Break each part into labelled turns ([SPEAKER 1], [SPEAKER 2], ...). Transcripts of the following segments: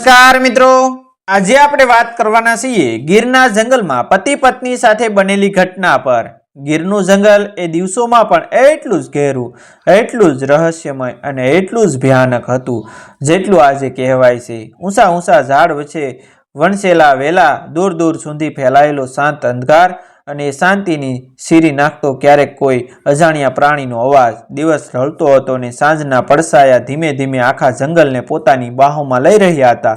[SPEAKER 1] નમસ્કાર મિત્રો. આજે આપણે વાત કરવાના છીએ ગીરના જંગલમાં પતિ પત્ની સાથે બનેલી ઘટના પર. ગીરનું જંગલ એ દિવસોમાં પણ એટલું જ ઘેરું, એટલું જ રહસ્યમય અને એટલું જ ભયાનક હતું, જેટલું આજે કહેવાય છે. ઊંચા ઊંચા ઝાડ વચ્ચે વણસેલા વેલા દૂર દૂર સુધી ફેલાયેલો શાંત અંધકાર અને શાંતિની સીરી નાખતો ક્યારેક કોઈ અજાણ્યા પ્રાણીનો અવાજ. દિવસ રળતો હતો ને સાંજના પડસાયા ધીમે ધીમે આખા જંગલને પોતાની બાહોમાં લઈ રહ્યા હતા.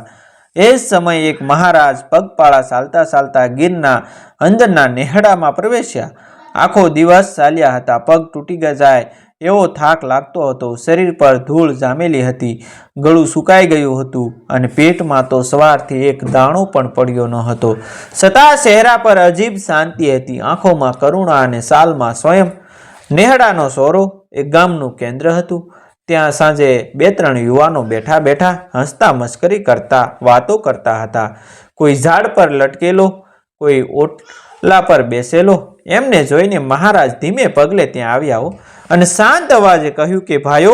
[SPEAKER 1] એ જ સમયે એક મહારાજ પગપાળા ચાલતા ચાલતા ગીરના અંદરના નેહડામાં પ્રવેશ્યા. આખો દિવસ ચાલ્યા હતા. પગ તૂટી ગયા જાય એવો થાક લાગતો હતો. શરીર પર ધૂળ જામેલી હતી. ગળું સુકાઈ ગયું હતું અને પેટમાં તો સવારથી એક દાણો પણ પડ્યો ન હતો. છતાં ચહેરા પર અજીબ શાંતિ હતી. આંખોમાં કરુણા અને સાલમાં સ્વયં નેહડાનો સોરો એક ગામનું કેન્દ્ર હતું. ત્યાં સાંજે બે ત્રણ યુવાનો બેઠા બેઠા હસતા મસ્કરી કરતા, વાતો કરતા હતા. કોઈ ઝાડ પર લટકેલો, કોઈ ઓટલા પર બેસેલો. એમને જોઈને મહારાજ ધીમે પગલે ત્યાં આવ્યા અને શાંત અવાજે કહ્યું કે, ભાઈઓ,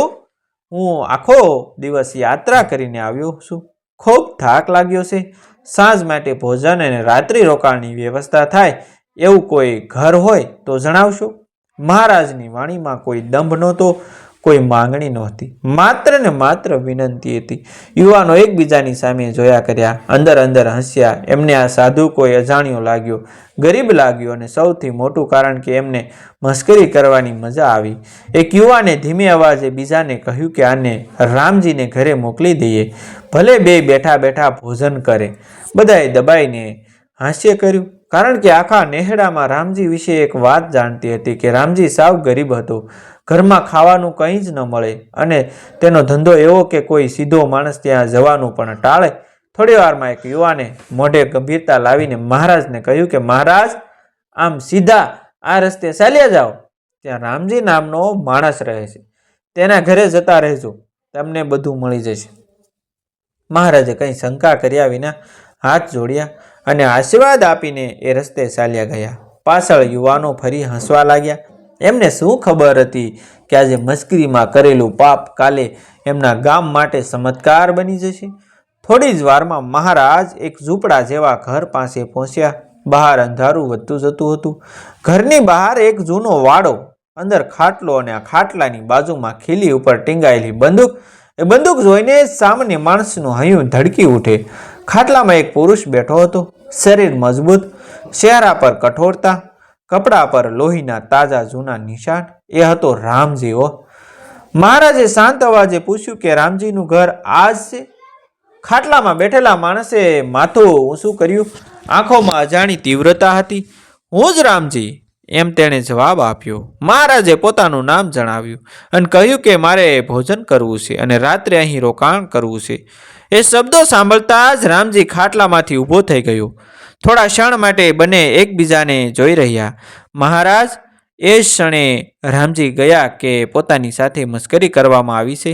[SPEAKER 1] હું આખો દિવસ યાત્રા કરીને આવ્યો છું. ખૂબ થાક લાગ્યો છે. સાંજ માટે ભોજન અને રાત્રિ રોકાણની વ્યવસ્થા થાય એવું કોઈ ઘર હોય તો જણાવશો? મહારાજની વાણીમાં કોઈ દંભ નહોતો. કોઈ માંગણી નહોતી. માત્ર ને માત્ર વિનંતી હતી. યુવાનો એકબીજાની સામે જોયા કર્યા. અંદર અંદર હસ્યા. એમને આ સાધુ કોઈ અજાણ્યો લાગ્યો. ગરીબ લાગ્યો અને સૌથી મોટું કારણ કે એમને મસ્કરી કરવાની મજા આવી. એક યુવાને ધીમે અવાજે બીજાને કહ્યું કે આને રામજીને ઘરે મોકલી દઈએ. ભલે બે બેઠા બેઠા ભોજન કરે. બધાએ દબાઈને હાસ્ય કર્યું. કારણ કે આખા નેહડામાં રામજી વિશે એક વાત જાણતી હતી કે રામજી સાવ ગરીબ હતો. ઘરમાં ખાવાનું કંઈ જ ન મળે અને તેનો ધંધો એવો કે કોઈ સીધો માણસ ત્યાં જવાનું પણ ટાળે. થોડી વારમાં એક યુવાને મોઢે ગંભીરતા લાવીને મહારાજને કહ્યું કે, મહારાજ, આમ સીધા આ રસ્તે ચાલ્યા જાઓ. ત્યાં રામજી નામનો માણસ રહે છે. તેના ઘરે જતા રહેજો. તમને બધું મળી જશે. મહારાજે કંઈ શંકા કર્યા વિના હાથ જોડ્યા અને આશીર્વાદ આપીને એ રસ્તે ચાલ્યા ગયા. પાછળ યુવાનો ફરી હસવા લાગ્યા. એમને શું ખબર હતી કે આજે મસ્કરીમાં કરેલું પાપ કાલે એમના ગામ માટે ચમત્કાર બની જશે? થોડી જ વારમાં મહારાજ એક ઝૂંપડા જેવા ઘર પાસે પહોંચ્યા. બહાર અંધારું વધતું જતું હતું. ઘરની બહાર એક જૂનો વાડો અંદર ખાટલો અને આ ખાટલાની બાજુમાં ખીલી ઉપર ટીંગાયેલી બંદૂક. એ બંદૂક જોઈને સામાન્ય માણસનું હૈયું ધડકી ઉઠે. ખાટલામાં એક પુરુષ બેઠો હતો. શરીર મજબૂત ચહેરા પર કઠોરતા કપડા પર લોહીના તાજા જૂના નિશાન, એ હતો રામજી હો મહારાજે શાંત અવાજે પૂછ્યું કે રામજીનું ઘર આ જ છે? ખાટલામાં બેઠેલા માણસે માથું ઊંચું કર્યું. આંખોમાં અજાણી તીવ્રતા હતી. હું જ રામજી, એમ તેણે જવાબ આપ્યો. મહારાજે પોતાનું નામ જણાવ્યું અને કહ્યું કે મારે ભોજન કરવું છે અને રાત્રે અહીં રોકાણ કરવું છે. એ શબ્દો સાંભળતા જ રામજી ખાટલામાંથી ઊભો થઈ ગયો. થોડા ક્ષણ માટે બંને એકબીજાને જોઈ રહ્યા. મહારાજ, એ ક્ષણે રામજી ગયા કે પોતાની સાથે મસ્કરી કરવામાં આવી છે.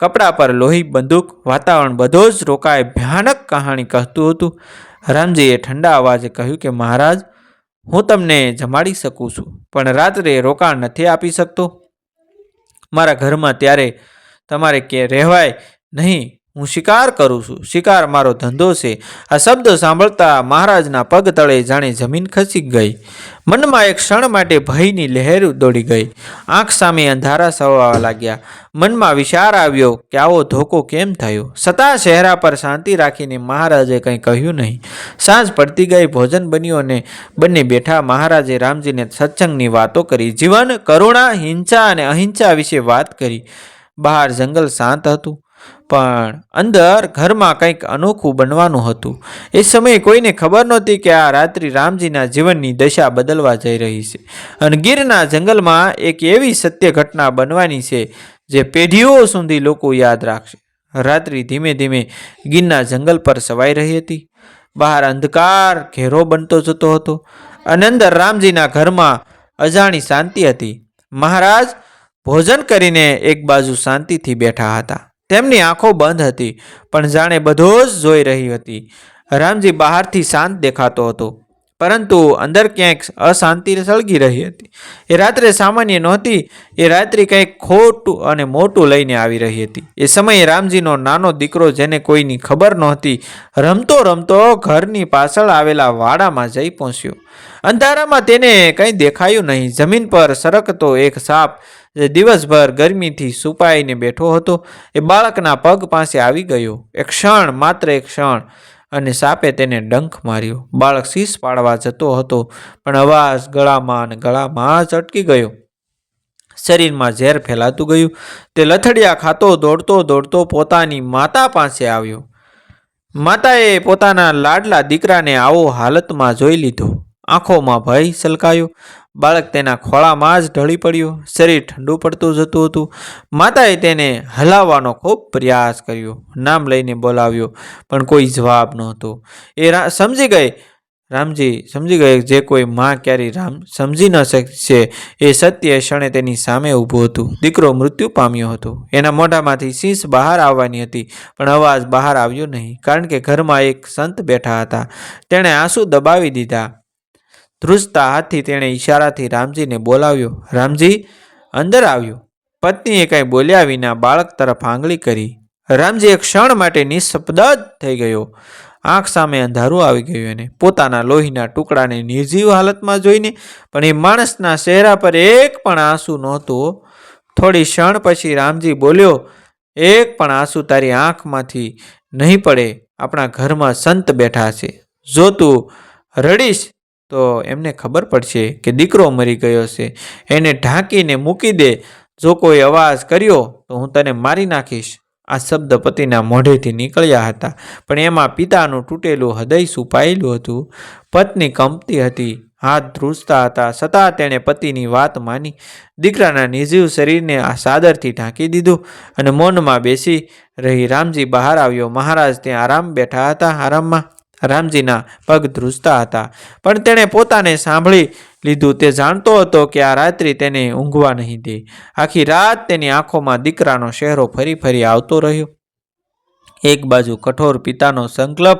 [SPEAKER 1] કપડા પર લોહી, બંદૂક, વાતાવરણ બધો જ રોકાય ભયાનક કહાણી કહેતું હતું. રામજીએ ઠંડા અવાજે કહ્યું કે, મહારાજ, હું તમને જમાડી શકું છું, પણ રાત્રે રોકાણ નથી આપી શકતો. મારા ઘરમાં ત્યારે તમારે કે રહેવાય નહીં હું શિકાર કરું છું. શિકાર મારો ધંધો છે. આ શબ્દ સાંભળતા મહારાજના પગ તળે જાણે જમીન ખસી ગઈ. મનમાં એક ક્ષણ માટે ભયની લહેર દોડી ગઈ. આંખ સામે અંધારા સવાવા લાગ્યા. મનમાં વિચાર આવ્યો કે આવો ધોકો કેમ થયો? છતાં ચહેરા પર શાંતિ રાખીને મહારાજે કંઈ કહ્યું નહીં. સાંજ પડતી ગઈ, ભોજન બન્યું અને બંને બેઠા મહારાજે રામજીને સત્સંગની વાતો કરી. જીવન, કરુણા, હિંસા અને અહિંસા વિશે વાત કરી. બહાર જંગલ શાંત હતું. પણ અંદર ઘરમાં કંઈક અનોખું બનવાનું હતું. એ સમયે કોઈને ખબર નહોતી કે આ રાત્રિ રામજીના જીવનની દશા બદલવા જઈ રહી છે. અને ગીરના જંગલમાં એક એવી સત્ય ઘટના બનવાની છે જે પેઢીઓ સુધી લોકો યાદ રાખશે. રાત્રિ ધીમે ધીમે ગીરના જંગલ પર સવાઈ રહી હતી. બહાર અંધકાર, ઘેરો બનતો જતો હતો અને અંદર રામજીના ઘરમાં અજાણી શાંતિ હતી. મહારાજ, ભોજન કરીને એક બાજુ શાંતિથી બેઠા હતા. તેમની આંખો બંધ હતી, પણ જાણે બધો જ જોઈ રહી હતી. રામજી બહારથી શાંત દેખાતો હતો, પરંતુ અંદર ક્યાંક અશાંતિ સળગી રહી હતી. એ રાત્રે સામાન્ય નહોતી, એ રાત્રિ કંઈક ખોટું અને મોટું લઈને આવી રહી હતી. એ સમયે રામજીનો નાનો દીકરો જેને કોઈની ખબર નહોતી, રમતો રમતો ઘરની પાછળ આવેલા વાડામાં જઈ પહોંચ્યો. અંધારામાં તેને કંઈ દેખાયું નહીં, જમીન પર સરકતો એક સાપ જે દિવસભર ગરમીથી સુપાઈને બેઠો હતો, એ બાળકના પગ પાસે આવી ગયો. એક ક્ષણ, માત્ર એક ક્ષણ, અને સાપે તેને ડંખ માર્યો. બાળક શીશ પાડવા જતો હતો, પણ અવાજ ગળામાં અને ગળામાં જ અટકી ગયો. શરીરમાં ઝેર ફેલાતું ગયું. તે લથડિયા ખાતો દોડતો દોડતો પોતાની માતા પાસે આવ્યો. માતાએ પોતાના લાડલા દીકરાને આવો હાલતમાં જોઈ લીધો. આંખોમાં ભય સલકાયો બાળક તેના ખોળામાં જ ઢળી પડ્યું. શરીર ઠંડુ પડતું જતું હતું. માતાએ તેને હલાવવાનો ખૂબ પ્રયાસ કર્યો. નામ લઈને બોલાવ્યો, પણ કોઈ જવાબ નહોતો. એ સમજી ગઈ. રામજી, સમજી ગયે જે કોઈ માં ક્યારેય રામ, સમજી ન શકશે. એ સત્ય ક્ષણે તેની સામે ઊભું હતું. દીકરો મૃત્યુ પામ્યો હતો. એના મોઢામાંથી શીશ બહાર આવવાની હતી, પણ અવાજ બહાર આવ્યો નહીં, કારણ કે ઘરમાં એક સંત બેઠા હતા. તેણે આંસુ દબાવી દીધા. ધ્રુજતા હાથથી તેણે ઈશારાથી રામજીને બોલાવ્યો. રામજી અંદર આવ્યો. પત્નીએ કંઈ બોલ્યા વિના બાળક તરફ આંગળી કરી. રામજી એક ક્ષણ માટે નિઃશબ્દ જ થઈ ગયો. આંખ સામે અંધારું આવી ગયું એને. પોતાના લોહીના ટુકડાને નિર્જીવ હાલતમાં જોઈને પણ એ માણસના ચહેરા પર એક પણ આંસુ નહોતું. થોડી ક્ષણ પછી રામજી બોલ્યો, એક પણ આંસુ તારી આંખમાંથી નહીં પડે. આપણા ઘરમાં સંત બેઠા છે. જો તું રડીશ તો એમને ખબર પડશે કે દીકરો મરી ગયો છે. એને ઢાંકીને મૂકી દે. જો કોઈ અવાજ કર્યો, તો હું તને મારી નાખીશ. આ શબ્દ પતિના મોઢેથી નીકળ્યા હતા. પણ એમાં પિતાનું તૂટેલું હૃદય છુપાયેલું હતું. પત્ની કંપતી હતી. હાથ ધ્રુજતા હતા. છતાં તેણે પતિની વાત માની. દીકરાના નિર્જીવ શરીરને આ સાદરથી ઢાંકી દીધું અને મૌનમાં બેસી રહી. રામજી બહાર આવ્યો. મહારાજ ત્યાં આરામ બેઠા હતા. આરામમાં રામજીના પગ ધ્રુજતા હતા. પણ તેણે પોતાને સાંભળી લીધું. તે જાણતો હતો કે આ રાત્રિ તેને ઊંઘવા નહીં દે. આખી રાત તેની આંખોમાં દીકરાનો ચહેરો ફરી ફરી આવતો રહ્યો. એક બાજુ કઠોર પિતાનો સંકલ્પ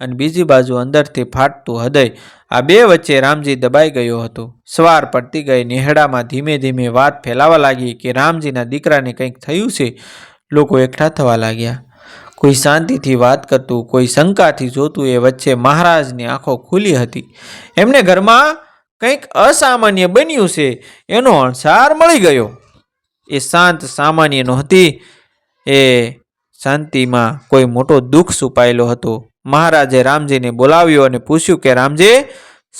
[SPEAKER 1] અને બીજી બાજુ અંદરથી ફાટતું હૃદય. આ બે વચ્ચે રામજી દબાઈ ગયો હતો. સવાર પડતી ગઈ નેહડામાં ધીમે ધીમે વાત ફેલાવા લાગી કે રામજીના દીકરાને કંઈક થયું છે. લોકો એકઠા થવા લાગ્યા. કોઈ શાંતિથી વાત કરતું, કોઈ શંકાથી જોતું એ વચ્ચે મહારાજની આંખો ખુલી હતી. એમને ઘરમાં કંઈક અસામાન્ય બન્યું છે, એનો અણસાર મળી ગયો. એ શાંત સામાન્ય નહોતી એ શાંતિમાં કોઈ મોટો દુઃખ છુપાયેલો હતો. મહારાજે રામજીને બોલાવ્યો અને પૂછ્યું કે, રામજી,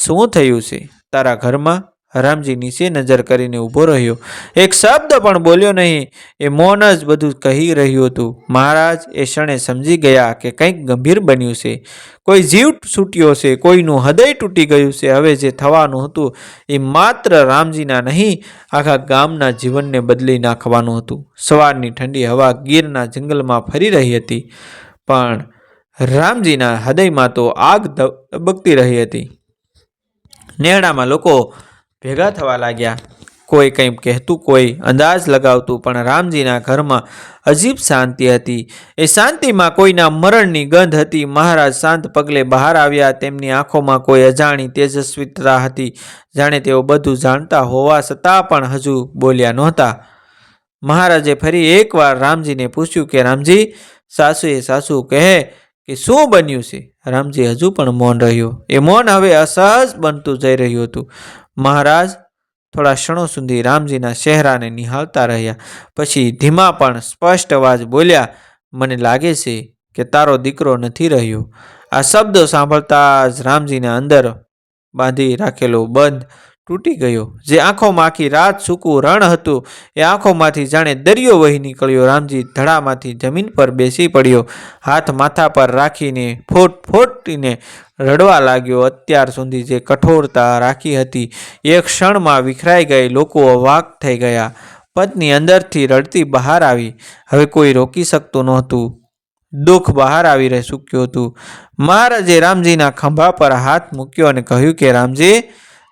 [SPEAKER 1] શું થયું છે? તારા ઘરમાં રામજી નીચે નજર કરીને ઊભો રહ્યો. એક શબ્દ પણ બોલ્યો નહીં. એ મૌન જ બધું કહી રહ્યું હતું. મહારાજ એ ક્ષણે સમજી ગયા કે કંઈક ગંભીર બન્યું છે. કોઈ જીવ છૂટ્યો છે, કોઈનું હૃદય તૂટી ગયું છે. હવે જે થવાનું હતું એ માત્ર રામજીના નહીં, આખા ગામના જીવનને બદલી નાખવાનું હતું. સવારની ઠંડી હવા ગીરના જંગલમાં ફરી રહી હતી. પણ રામજીના હૃદયમાં તો આગ ધબકતી રહી હતી. નેડામાં લોકો ભેગા થવા લાગ્યા. કોઈ કંઈ કહેતું, કોઈ અંદાજ લગાવતું, પણ રામજીના ઘરમાં અજીબ શાંતિ હતી. એ શાંતિમાં કોઈના મરણની ગંધ હતી. મહારાજ શાંત પગલે બહાર આવ્યા. તેમની આંખોમાં કોઈ અજાણી તેજસ્વીતા હતી. જાણે તેઓ બધું જાણતા હોવા છતાં પણ હજુ બોલ્યા નહોતા. મહારાજે ફરી એકવાર રામજીને પૂછ્યું કે, રામજી, સાસુએ સાસુ કહે કે, શું બન્યું છે? રામજી હજુ પણ મૌન રહ્યો. એ મૌન હવે અસહજ બનતું જઈ રહ્યું હતું. મહારાજ થોડા ક્ષણો સુધી રામજીના ચહેરાને નિહાળતા રહ્યા. પછી ધીમા પણ સ્પષ્ટ અવાજ બોલ્યા, મને લાગે છે કે તારો દીકરો નથી રહ્યો. આ શબ્દો સાંભળતા જ રામજીના અંદર બાંધી રાખેલો બંધ તૂટી ગયો. જે આંખોમાં આખી રાત સૂકું રણ હતું, એ આંખોમાંથી જાણે દરિયો વહી નીકળ્યો. રામજી ધડામાંથી જમીન પર બેસી પડ્યો. હાથ માથા પર રાખીને ફોટ ફોટીને રડવા લાગ્યો. અત્યાર સુધી જે કઠોરતા રાખી હતી, એ ક્ષણમાં વિખરાઈ ગઈ. લોકો અવાક થઈ ગયા. પત્ની અંદરથી રડતી બહાર આવી. હવે કોઈ રોકી શકતું નહોતું. દુઃખ બહાર આવી રહી ચૂક્યું હતું. મહારાજે રામજીના ખંભા પર હાથ મૂક્યો અને કહ્યું કે, રામજી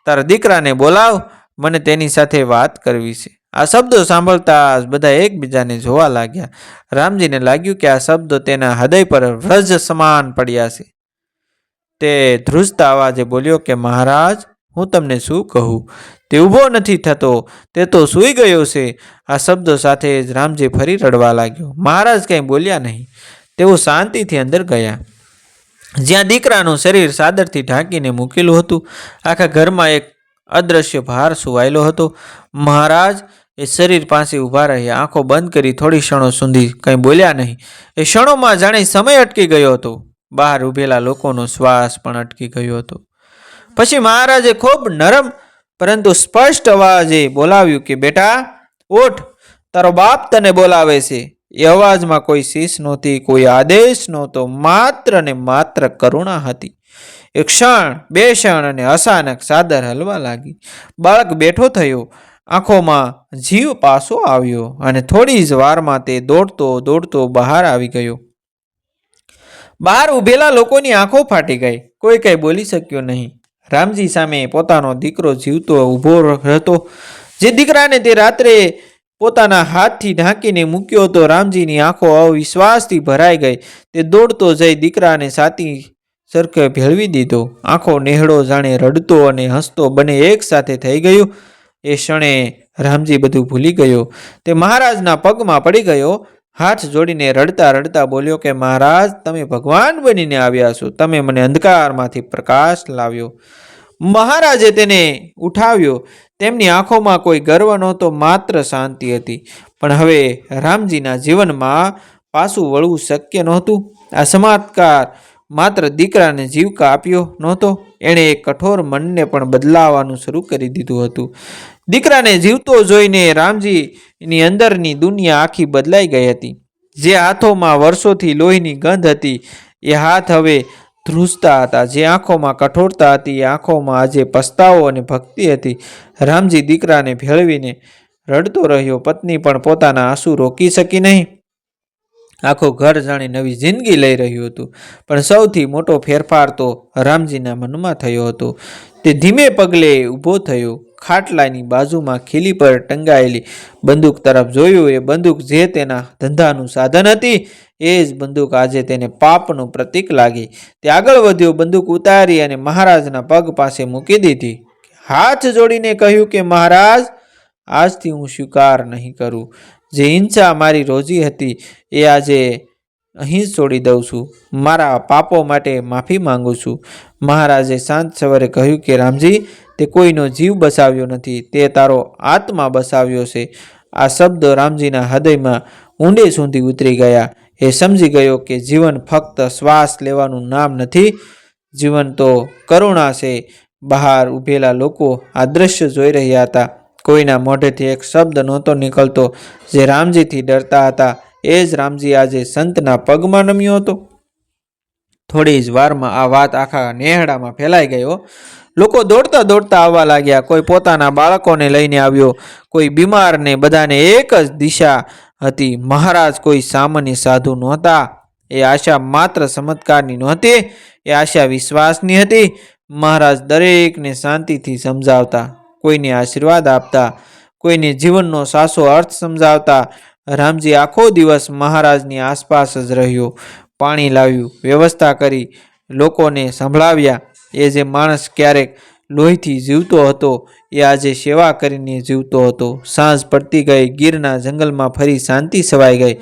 [SPEAKER 1] તારા દીકરાને બોલાવ, મને તેની સાથે વાત કરવી છે. આ શબ્દો સાંભળતા બધા એકબીજાને જોવા લાગ્યા. રામજીને લાગ્યું કે આ શબ્દો તેના હૃદય પર વ્રજ સમાન પડ્યા છે. તે ધ્રુજતા અવાજે બોલ્યો કે, મહારાજ, હું તમને શું કહું? તે ઊભો નથી થતો. તે તો સૂઈ ગયો છે. આ શબ્દો સાથે જ રામજી ફરી રડવા લાગ્યો. મહારાજ કંઈ બોલ્યા નહીં. તેઓ શાંતિથી અંદર ગયા. જ્યાં દીકરાનું શરીર સાદરથી ઢાંકીને મૂકેલું હતું, આખા ઘરમાં એક અદ્રશ્ય ભાર સુવાયેલો હતો. મહારાજ, એ શરીર પાસે ઊભા રહ્યા આંખો બંધ કરી થોડી ક્ષણો સુધી કંઈ બોલ્યા નહીં. એ ક્ષણોમાં જાણે સમય અટકી ગયો હતો. બહાર ઊભેલા લોકોનો શ્વાસ પણ અટકી ગયો હતો. પછી મહારાજે ખૂબ નરમ, પરંતુ સ્પષ્ટ અવાજે બોલાવ્યું કે, બેટા ઓઠ તારો બાપ તને બોલાવે છે. એ અવાજમાં કોઈ શીશ નહોતી, કોઈ આદેશ નહોતો, માત્ર ને માત્ર કરુણા હતી. એક ક્ષણ, બે ક્ષણ અને અચાનક સાદર હલવા લાગી. બાળક બેઠો થયો. આંખોમાં જીવ પાસો આવ્યો અને થોડી જ વારમાં તે દોડતો દોડતો બહાર આવી ગયો. બહાર ઊભેલા લોકોની આંખો ફાટી ગઈ. કોઈ કંઈ બોલી શક્યો નહીં. રામજી સામે પોતાનો દીકરો જીવતો ઊભો હતો જે દીકરાને તે રાત્રે પોતાના હાથથી ઢાંકીને મૂક્યો હતો. રામજીની આંખો અવિશ્વાસથી ભરાઈ ગઈ. તે દોડતો જઈ દીકરાને સાતી સરખે ભેળવી દીધો. આંખો નેહડો જાણે રડતો અને હસતો બંને એક સાથે થઈ ગયું. એ ક્ષણે રામજી બધું ભૂલી ગયો. તે મહારાજના પગમાં પડી ગયો. હાથ જોડીને રડતા રડતા બોલ્યો કે, મહારાજ, તમે ભગવાન બનીને આવ્યા છો. તમે મને અંધકારમાંથી પ્રકાશ લાવ્યો. મહારાજે તેને ઉઠાવ્યો. તેમની આંખોમાં કોઈ ગર્વ નહોતો, માત્ર શાંતિ હતી. પણ હવે રામજીના જીવનમાં પાછું વળવું શક્ય નહોતું. આ સમાત્કાર માત્ર દીકરાને જીવકા આપ્યો નહોતો. એણે એ કઠોર મનને પણ બદલાવાનું શરૂ કરી દીધું હતું. દીકરાને જીવતો જોઈને રામજીની અંદરની દુનિયા આખી બદલાઈ ગઈ હતી. જે હાથોમાં વર્ષોથી લોહીની ગંધ હતી, એ હાથ હવે ધ્રુજતા હતા. જે આંખોમાં કઠોરતા હતી, એ આંખોમાં આજે પસ્તાવો અને ભક્તિ હતી. રામજી દીકરાને ભેળવીને રડતો રહ્યો. પત્ની પણ પોતાના આંસુ રોકી શકી નહીં. આખું ઘર જાણે નવી જિંદગી લઈ રહ્યું હતું. પણ સૌથી મોટો ફેરફાર તો રામજીના મનમાં થયો હતો. તે ધીમે પગલે ઊભો થયો. ખાટલાની બાજુમાં ખીલી પર ટંગાયેલી બંદૂક તરફ જોયું. એ બંદૂક જે તેના ધંધાનું સાધન હતી, એ જ બંદૂક આજે તેને પાપનું પ્રતીક લાગી. તે આગળ વધ્યો, બંદૂક ઉતારી અને મહારાજના પગ પાસે મૂકી દીધી. હાથ જોડીને કહ્યું કે, મહારાજ, આજથી હું સ્વીકાર નહીં કરું. જે હિંસા મારી રોજી હતી, એ આજે અહીં છોડી દઉં છું. મારા પાપો માટે માફી માંગુ છું. મહારાજે સાંજ સવારે કહ્યું કે, રામજી તે કોઈનો જીવ બસાવ્યો નથી, તે તારો આત્મા બસાવ્યો છે. આ શબ્દ રામજીના હૃદયમાં ઊંડે સુધી ઉતરી ગયા. એ સમજી ગયો કે જીવન ફક્ત શ્વાસ લેવાનું નામ નથી, જીવન તો કરુણા છે. બહાર ઊભેલા લોકો આ દ્રશ્ય જોઈ રહ્યા હતા. કોઈના મોઢેથી એક શબ્દ નહોતો નીકળતો. જે રામજીથી ડરતા હતા, એ જ રામજી આજે સંતના પગમાં નમ્યો હતો. થોડી જ વારમાં આ વાત આખા નેહડામાં ફેલાઈ ગયો લોકો દોડતા દોડતા આવવા લાગ્યા. કોઈ પોતાના બાળકોને લઈને આવ્યો. કોઈ બીમારને બધાને એક જ દિશા હતી. મહારાજ કોઈ સામાન્ય સાધુ નહોતા. એ આશા માત્ર ચમત્કારની નહોતી. એ આશા વિશ્વાસની હતી. મહારાજ દરેકને શાંતિથી સમજાવતા, કોઈને આશીર્વાદ આપતા, કોઈને જીવનનો સાસો અર્થ સમજાવતા. રામજી આખો દિવસ મહારાજની આસપાસ જ રહ્યો. પાણી લાવ્યું, વ્યવસ્થા કરી, લોકોને સંભળાવ્યા. એ જે માણસ ક્યારેક લોહીથી જીવતો હતો, એ આજે સેવા કરીને જીવતો હતો. સાંજ પડતી ગઈ, ગીરના જંગલમાં ફરી શાંતિ છવાઈ ગઈ.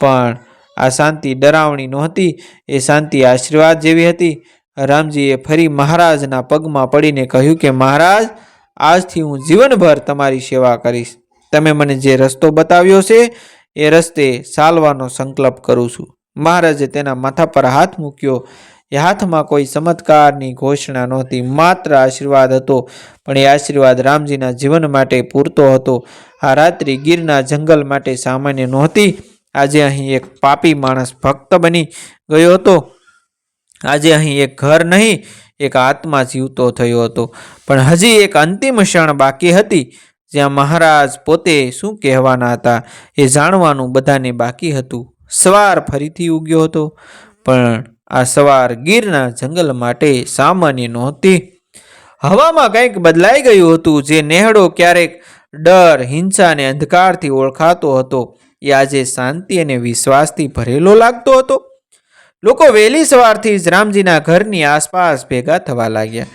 [SPEAKER 1] પણ આ શાંતિ ડરાવણી નહોતી, એ શાંતિ આશીર્વાદ જેવી હતી. રામજીએ ફરી મહારાજના પગમાં પડીને કહ્યું કે, મહારાજ, આજથી હું જીવનભર તમારી સેવા કરીશ. તમે મને જે રસ્તો બતાવ્યો છે, એ રસ્તે ચાલવાનો સંકલ્પ કરું છું. મહારાજે તેના માથા પર હાથ મૂક્યો. એ હાથમાં કોઈ ચમત્કારની ઘોષણા નહોતી, માત્ર આશીર્વાદ હતો. પણ એ આશીર્વાદ રામજીના જીવન માટે પૂરતો હતો. આ રાત્રિ ગીરના જંગલ માટે સામાન્ય નહોતી. આજે અહીં એક પાપી માણસ ભક્ત બની ગયો હતો. આજે અહીં એક ઘર નહીં, એક આત્મા જીવતો થયો હતો. પણ હજી એક અંતિમ ક્ષણ બાકી હતી, જ્યાં મહારાજ પોતે શું કહેવાના હતા એ જાણવાનું બધાને બાકી હતું. સવાર ફરીથી ઉગ્યો હતો. પણ આ સવાર ગીરના જંગલ માટે સામાન્ય નહોતી. હવામાં કંઈક બદલાઈ ગયું હતું જે નેહડો ક્યારેક ડર, હિંસા અને અંધકારથી ઓળખાતો હતો. એ આજે શાંતિ અને વિશ્વાસથી ભરેલો લાગતો હતો. લોકો વહેલી સવારથી જ રામજીના ઘરની આસપાસ ભેગા થવા લાગ્યા.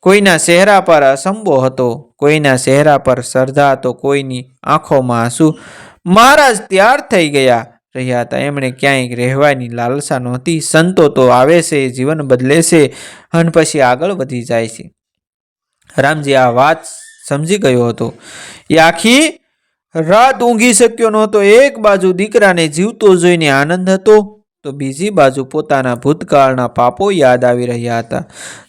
[SPEAKER 1] કોઈના ચહેરા પર અસંબો હતો, કોઈના ચહેરા પર શ્રદ્ધા તો કોઈની આંખોમાં આંસુ. મહારાજ તૈયાર થઈ ગયા. રહ્યા હતા. એમણે ક્યાંય રહેવાની લાલસા નહોતી. સંતો તો આવે છે, જીવન બદલે છે અને પછી આગળ વધી જાય છે. રામજી આ વાત સમજી ગયો હતો. એ આખી રાત ઊંઘી શક્યો નહોતો. એક બાજુ દીકરાને જીવતો જોઈને આનંદ હતો, તો બીજી બાજુ પોતાના ભૂતકાળના પાપો યાદ આવી રહ્યા હતા.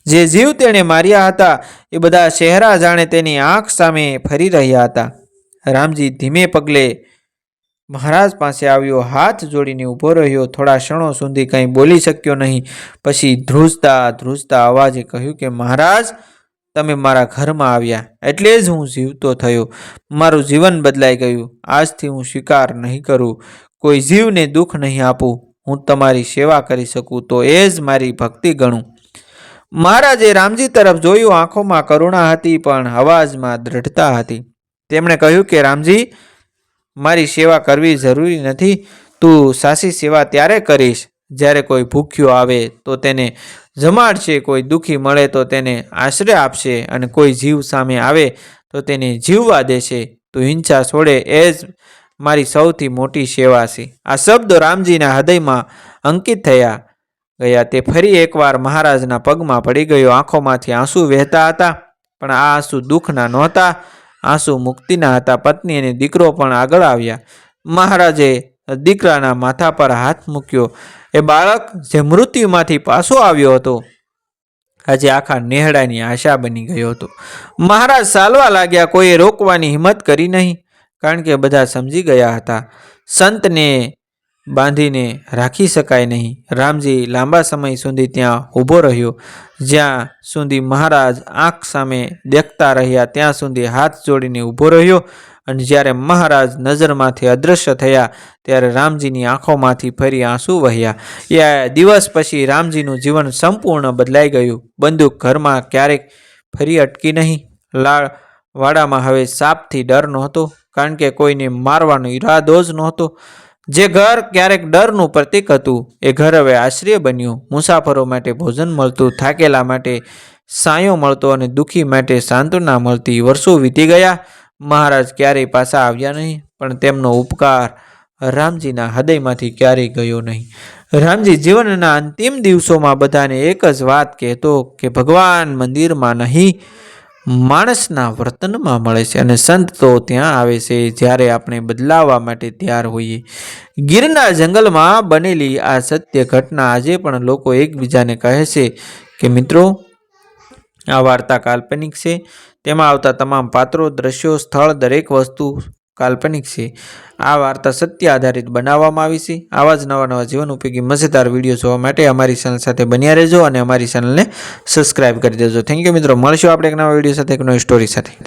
[SPEAKER 1] જે જીવ તેણે માર્યા હતા, એ બધા ચહેરા જાણે તેની આંખ સામે ફરી રહ્યા હતા. રામજી ધીમે પગલે મહારાજ પાસે આવ્યો હાથ જોડીને ઊભો રહ્યો. થોડા ક્ષણો સુધી કંઈ બોલી શક્યો નહીં. પછી ધ્રુજતા ધ્રુજતા અવાજે કહ્યું કે, મહારાજ, તમે મારા ઘરમાં આવ્યા. એટલે જ હું જીવતો થયો. મારું જીવન બદલાઈ ગયું. આજથી હું સ્વીકાર નહીં કરું. કોઈ જીવને દુઃખ નહીં આપું. હું તમારી સેવા કરી શકું તો એ જ મારી ભક્તિ ગણું. મહારાજે રામજી તરફ જોયું. આંખોમાં કરુણા હતી, પણ અવાજમાં દ્રઢતા હતી. તેમણે કહ્યું કે, રામજી મારી સેવા કરવી જરૂરી નથી, તું સાસી સેવા ત્યારે કરીશ. જ્યારે કોઈ ભૂખ્યો આવે તો તેને જમાડશે, કોઈ દુઃખી મળે તો તેને આશ્રય આપશે અને કોઈ જીવ સામે આવે તો તેને જીવવા દેશે. તું હિંસા છોડે એ જ મારી સૌથી મોટી સેવા છે. આ શબ્દો રામજીના હૃદયમાં અંકિત થયા ગયા. તે ફરી એકવાર મહારાજના પગમાં પડી ગયો. આંખોમાંથી આંસુ વહેતા હતા, પણ આ આંસુ દુઃખના નહોતા. આંસુ મુક્તિના હતા. પત્ની અને દીકરો પણ આગળ આવ્યા. મહારાજે દીકરાના માથા પર હાથ મૂક્યો. એ બાળક જે મૃત્યુમાંથી પાછો આવ્યો હતો, આજે આખા નેહડાની આશા બની ગયો હતો. મહારાજ ચાલવા લાગ્યા, કોઈએ રોકવાની હિંમત કરી નહીં, કારણ કે બધા સમજી ગયા હતા. સંતને બાંધીને રાખી શકાય નહીં. રામજી લાંબા સમય સુધી ત્યાં ઊભો રહ્યો. જ્યાં સુધી મહારાજ આંખ સામે દેખતા રહ્યા, ત્યાં સુધી હાથ જોડીને ઊભો રહ્યો અને જ્યારે મહારાજ નજરમાંથી અદૃશ્ય થયા, ત્યારે રામજીની આંખોમાંથી ફરી આંસુ વહ્યા. એ દિવસ પછી રામજીનું જીવન સંપૂર્ણ બદલાઈ ગયું. બંદૂક ઘરમાં ક્યારેક ફરી અટકી નહીં. લાળ વાડામાં હવે સાપથી ડર નહોતો, કારણ કે કોઈને મારવાનો ઈરાદો જ નહોતો. જે ઘર ક્યારેક ડરનું પ્રતીક હતું, એ ઘર હવે આશ્રય બન્યું. મુસાફરો માટે ભોજન મળતું, થાકેલા માટે સાયો મળતો અને દુઃખી માટે સાંત્વના મળતી વર્ષો વીતી ગયા. મહારાજ ક્યારેય પાછા આવ્યા નહીં, પણ તેમનો ઉપકાર રામજીના હૃદયમાંથી ક્યારેય ગયો નહીં. રામજી જીવનના અંતિમ દિવસોમાં બધાને એક જ વાત કહેતો કે ભગવાન મંદિરમાં નહીં માણસના વર્તનમાં મળે છે અને સંત તો ત્યાં આવે છે જ્યારે આપણે બદલાવવા માટે તૈયાર હોઈએ. ગીરના જંગલમાં બનેલી આ સત્ય ઘટના આજે પણ લોકો એકબીજાને કહે છે કે, મિત્રો, આ વાર્તા કાલ્પનિક છે. તેમાં આવતા તમામ પાત્રો, દ્રશ્યો, સ્થળ, દરેક વસ્તુ કાલ્પનિક છે. આ વાર્તા સત્ય આધારિત બનાવવામાં આવી છે. આવા જ નવા નવા જીવન ઉપયોગી મજેદાર વીડિયો જોવા માટે અમારી ચેનલ સાથે બન્યા રહેજો અને અમારી ચેનલને સબસ્ક્રાઇબ કરી દેજો. થેન્ક યુ મિત્રો. મળશું આપણે એક નવા વીડિયો સાથે, એક નવી સ્ટોરી સાથે.